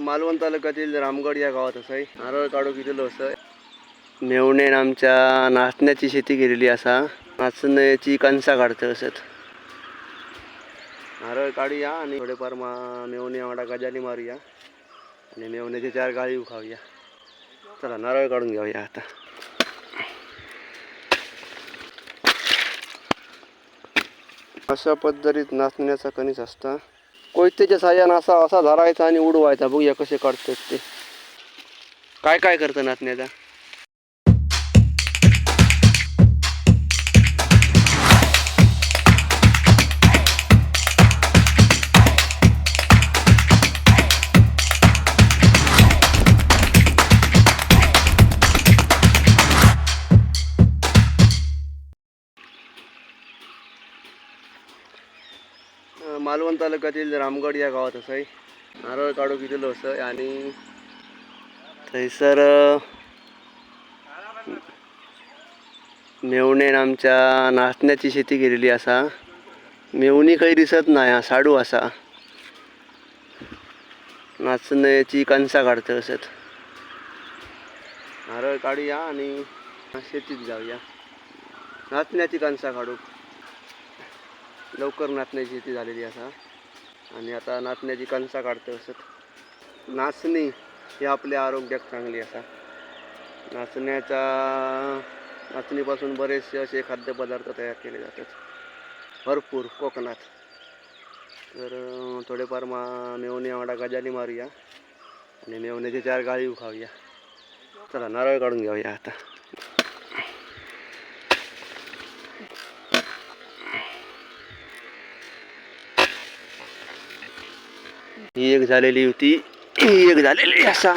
मालवण तालुक्यातील रामगड या गावात असं आहे. नारळ काढू गेलेलो असं मेवणेन आमच्या नाचण्याची शेती केलेली असा. नाचण्याची कणसा काढतं असत नारळ काढूया आणि थोडेफार मा मेवणे वाडा गजाली मारूया. आणि मेवण्याचे चार गाळी खाऊया. चला नारळ काढून घेऊया आता. अशा पद्धतीत नाचण्याचा कणीस असता. कोयत्याच्या साह्यानं असा असा धरायचा आणि उडवायचा. बघूया कसे काढतात ते. काय काय करतं नातण्याचा मालवण तालुक्यातील रामगड या गावात असं आहे. नारळ काढू गेलेलो असं आहे आणि थंयसर मेवणेन आमच्या नाचण्याची शेती केलेली असा. मेवणी काही दिसत नाही हा साडू असा. नाचण्याची कणसा काढतं असत. नारळ काढूया आणि शेतीत जाऊया. नाचण्याची कणसा काढू. लवकर नाचण्याची शेती झालेली असा आणि आता नाचण्याची कणसा काढतो असत नाचणी ही आपल्या आरोग्याक चांगली असा नाचण्याचा नाचणीपासून बरेचसे असे खाद्यपदार्थ तयार केले जातात. भरपूर कोकणात. तर थोडेफार मा मेवणी आवडा गजाली मारूया. आणि मेवण्याचे चार गाळी खाऊया. चला नारळ काढून घेऊया आता. ही एक झालेली होती. ही एक झालेली असा.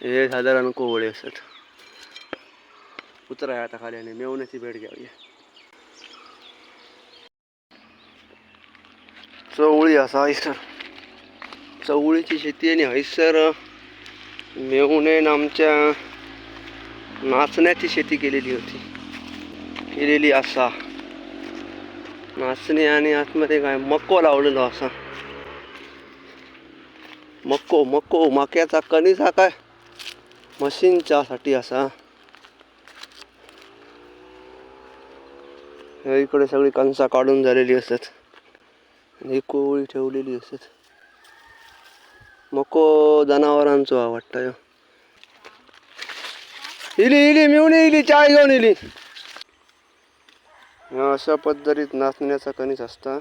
हे साधारण कोवळे असत. उतराय आता खाली आणि मेवण्याची भेट घ्यावी. चवळी असा हैसर चवळीची शेती आणि हैसर मेवणेन आमच्या नाचण्याची शेती केलेली होती. केलेली असा. नाचणे आणि आतमध्ये काय मको लावलेलो असा. मको मको मक्याचा कणीस हा काय? मशीनच्या साठी असा. ह्या इकडे सगळी कणसा काढून झालेली असत आणि कोवळी ठेवलेली असत मको जनावरांचो हा वाटतं. इली इली मिळून इली चाय घेऊन इली. अशा पद्धतीत नाचण्याचा कणीस असता.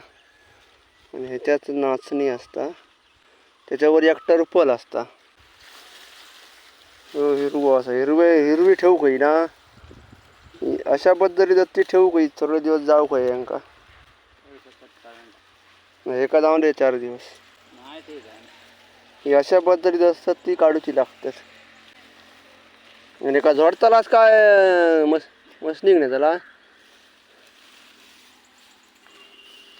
आणि ह्याच्यात नाचणी असता. त्याच्यावर एक टर्पल असता. हिरवो असा हिरवे हिरवी ठेवू काही ना? अशा पद्धतीत ती ठेवू काही थोडे दिवस जाऊ काही यांका? एका जाऊन दे चार दिवस. ही अशा पद्धतीत असतात ती काढूची लागतात. आणि का झोडतालाच काय मस मस निघणे त्याला?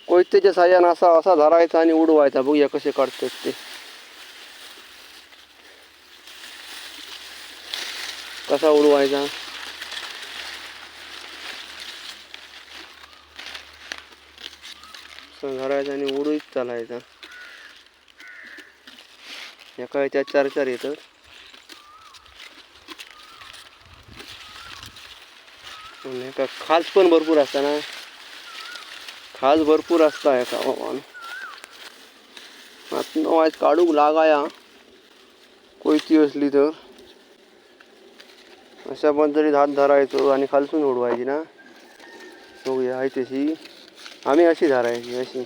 कोयत्याच्या साह्यानं असा असा धरायचा आणि उडवायचा. बघूया कसे काढतात ते. कसा उडवायचा? धरायचा आणि उडवीत चालायचा. एका ह्याच्यात चार चार येतं आणि का खास पण भरपूर असता ना खाज भरपूर असता एका हवामान आतनं वायच काढूक लागाया. कोयती असली तर. अशा पद्धतीत हात धरायचो आणि खालसून उडवायची ना. हो, बघूया आहे तशी. आम्ही अशी धरायची अशी.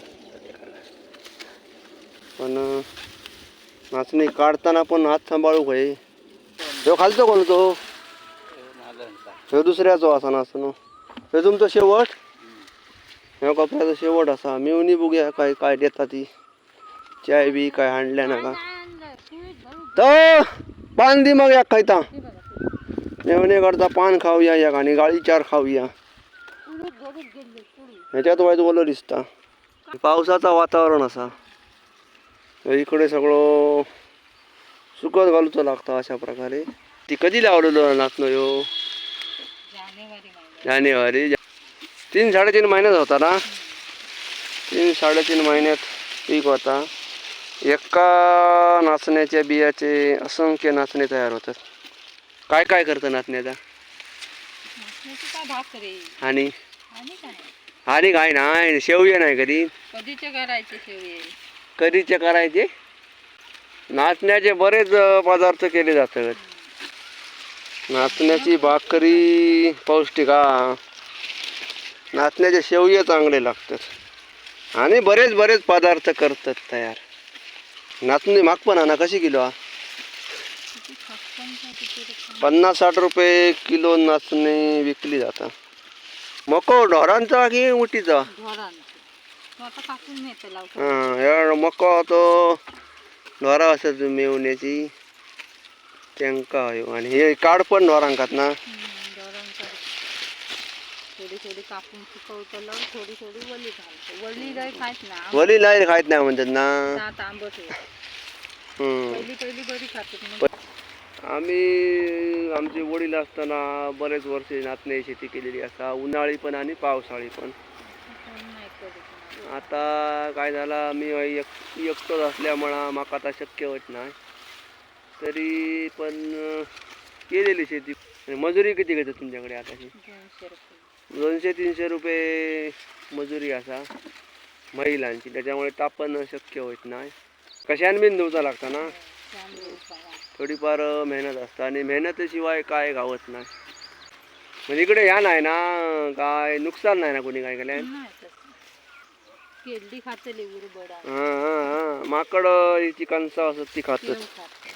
पण नाचणी काढताना पण हात सांभाळू काय तो खालचो कोण तो ह्यो दुसऱ्याचो असा न्हू ह्यो तुमचो शेवट? ह्या कपड्याचो शेवट आसा मिळून बघूया काय काय देता ती. चाय बी काय हाडल्या नाका तर पान दी मग एक खायता मेवणे करता पान खाऊया एक आणि गाळी चार खाऊया. ह्याच्यात वायट ओलं दिसता. पावसाचं वातावरण असा. इकडे सगळं सुकत घालूचं लागतं अशा प्रकारे. ती कधी लावलेलो नाचणं ह्यो जानेवारी तीन साडेतीन महिन्यात होता ना? तीन साडेतीन महिन्यात पीक होता. एका नाचण्याच्या बियाचे असंख्य नाचणे तयार होतात. काय काय करतं नाचण्याचा? आणि? आणि काय नाही. शेवये नाही कधी? कधीचे करायचे शेवये? कधीचे करायचे? नाचण्याचे बरेच पदार्थ केले जातात. नाचण्याची भाकरी पौष्टिक हा. नाचण्याचे शेवये चांगले लागतात. आणि बरेच बरेच पदार्थ करतात तयार. नाचणी माग पण ना कशी किलो हा? पन्नास साठ रुपये किलो नाचणी विकली जातात मको ढोरांचा की उटीचा? हां मको तो ढोरा असत मेवण्याची. त्यांका ह्यो. आणि हे काड पण ढोरांकात ना? थोडी थोडी कापून सुकवतलं थोडी थोडी वली घालतो. वली खायत ना वली नाही खायत नाही म्हणतात ना? दात आंबट होत हम्म. पहिली पहिली बरी खातात मग. आम्ही आमचे वडील असताना बरेच वर्षे नाचण्याची शेती केलेली असा उन्हाळी पण आणि पावसाळी पण. आता काय झालं मी एक एकटोच असल्यामुळं माका आता शक्य होत नाही. तरी पण केलेली शेती. आणि मजुरी किती घेतात तुमच्याकडे आताची दोनशे तीनशे रुपये मजुरी असा महिलांची. त्याच्यामुळे तापण शक्य होत नाही. कशाने बिन धुवचा लागता ना? थोडीफार मेहनत असतं. आणि मेहनतीशिवाय काय गावत नाही. म्हणजे इकडे ह्या नाही ना काय नुकसान नाही ना कोणी काय उरबडा. हां हां हां. माकड हिची कणसं असत ती खातात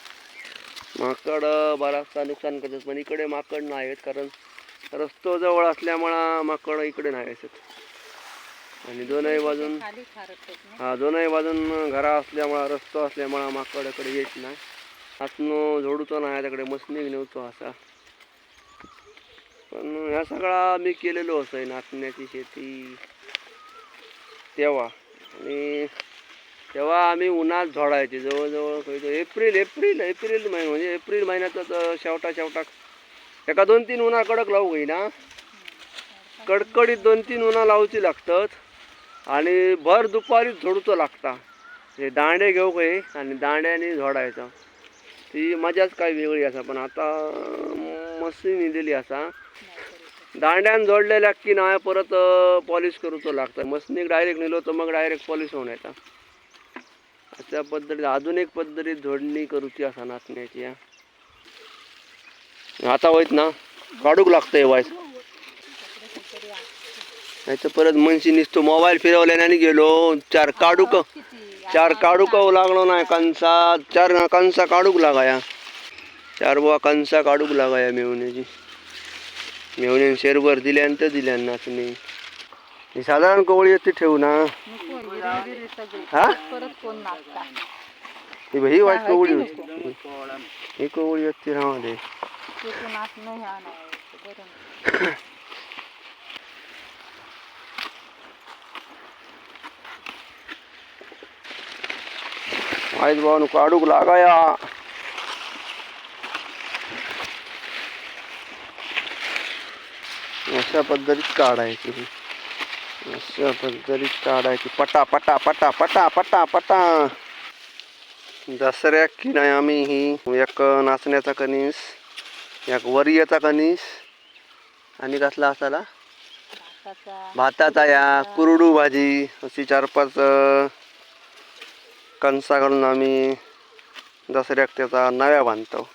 माकड बराचसा नुकसान करतात. पण इकडे माकड नाही आहेत कारण रस्तो जवळ असल्यामुळं माकड इकडे नाही असत आणि दोनही बाजून हा दोनही बाजून घरा असल्यामुळं रस्तो असल्यामुळं माकड इकडे येत नाही. हातनं झोडूचो नाही त्याकडे मसनीक नव्हतो असा. पण ह्या सगळा मी केलेलो असं नाचण्याची शेती तेव्हा. आणि तेव्हा आम्ही उन्हात झोडायचे जवळजवळ खंय एप्रिल एप्रिल एप्रिल महिना म्हणजे एप्रिल महिन्याचा शेवटा शेवटा. एका दोन तीन उन्हा कडक लावू ना? कडकडीत दोन तीन उन्हा लावची लागतात. आणि भर दुपारी झोडूचं लागता. हे दांडे घेऊ काही आणि दांड्याने झोडायचं. ती मजाच काय वेगळी असा पण आता मशीन दिली असा. दांड्यान जोडलेल्या की नाही परत पॉलिश करूचो लागतं. मसनीक डायरेक्ट नेलो तर मग डायरेक्ट पॉलिश होऊन येता. अशा पद्धतीत अजून एक पद्धतीत जोडणी करूची असा नाचण्याची आता होईत ना काढूक लागतंय वायस नाही तर परत मनशी निसतो मोबाईल फिरवल्याने आणि गेलो. चार काढूक चार काढूक लागलो नाही कणसा चार कणसा काढूक लागाया. चार बुवा कणसा काढूक लागाया मेवण्याची मेवण्याने शेरभर दिल्यानंतर दिल्यान नाचणी ही साधारण कोवळी येते ठेवू ना. हा? ही ही वाईट कोवळी होती. ही कोवळी भाऊ काढूक लागाया. अशा पद्धतीत काढायची. अशा पद्धतीत काढायची पटा पटा पटा पटा पटा पटा दसऱ्याक की नाही आम्ही ही एक नाचण्याचा कणीस एक वरियाचा कणीस आणि कसला असाला भाताचा या कुरडू भाजी अशी चार पाच कणसा घालून आम्ही दसऱ्याक त्याचा नव्या बांधतो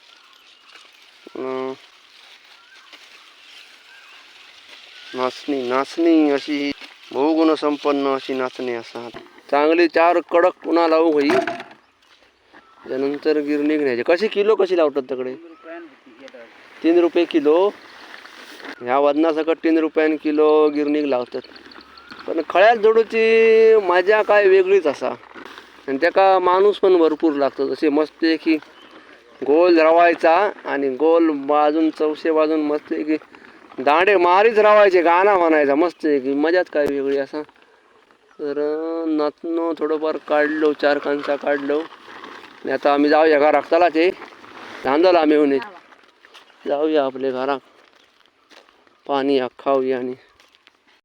नाचणी नाचणी अशी बहुगुण संपन्न अशी नाचणी असा चांगली चार कडक पुन्हा लावू होई त्यानंतर गिरणी घ्यायचे कसे किलो कशी लावतात तिकडे तीन रुपये किलो. ह्या वजनासकट तीन रुपयान किलो गिरणीक लावतात. पण खळ्यात जोडूची मजा काय वेगळीच असा. आणि त्याका माणूस पण भरपूर लागतो. जसे मस्त की गोल रवायचा आणि गोल बाजून चौशे बाजून मस्त की दांडे मारीच रावायचे गाणं म्हणायचा मस्त की मजाच काय वेगळी असा. तर नातनं थोडंफार काढलो चार कांचा काढलो. आणि आता आम्ही जाऊया घराक चला ते धांदला आम्ही येऊन जाऊया आपले घराक. पाणी खाऊया आणि